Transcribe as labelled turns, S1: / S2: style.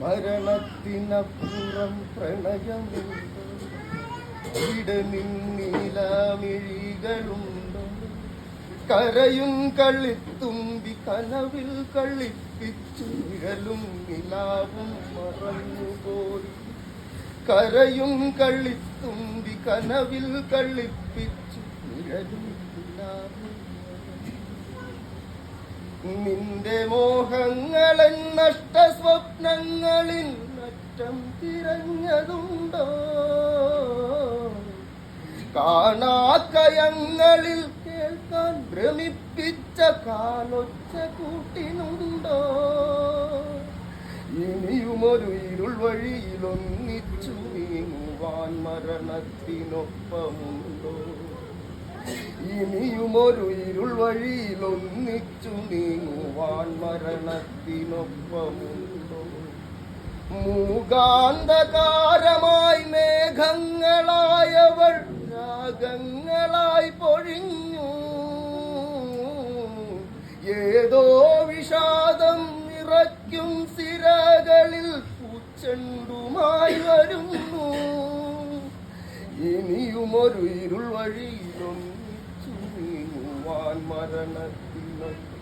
S1: മരണത്തിനപ്പുറം പ്രണയമുണ്ട് ഇവിടെ നിന്നീലമിഴികളുണ്ട്? കരയും കളിത്തുമ്പി കനവിൽ കളിപ്പിച്ചു നിഴലും നിലാവും മറന്നുപോയി കരയും കളിത്തുമ്പി കനവിൽ കളിപ്പിച്ചു നിഴലും നിലാവും നിന്റെ മോഹങ്ങളൻ നഷ്ട സ്വപ്നങ്ങളിൽ നഷ്ടം തിരഞ്ഞതുണ്ടോ? കാണാക്കയങ്ങളിൽ കേൾക്കാൻ ഭ്രമിപ്പിച്ച കാലൊച്ച കൂട്ടിനുണ്ടോ? ഇനിയുമൊരു ഇരുൾ വഴിയിലൊന്നിച്ചു നീങ്ങുവാൻ മരണത്തിനൊപ്പമുണ്ടോ? ഇനിയുമൊരു ഇരുൾ വഴിയിൽ ഒന്നിച്ചു നീങ്ങുവാൻ മരണത്തിനൊപ്പമുണ്ടോ? മൂകാന്തകാരമായി മേഘങ്ങളായവൾ രാഗങ്ങളായി പൊഴിഞ്ഞു. ഏതോ വിഷാദം നിറയ്ക്കും സിരകളിൽ പൂച്ചെണ്ടുമായി വരുന്നു. ഇനിയുമൊരു ഇരുൾ വഴിയിലൊന്നിച്ചു നീങ്ങുവാൻ മരണത്തിനൊപ്പം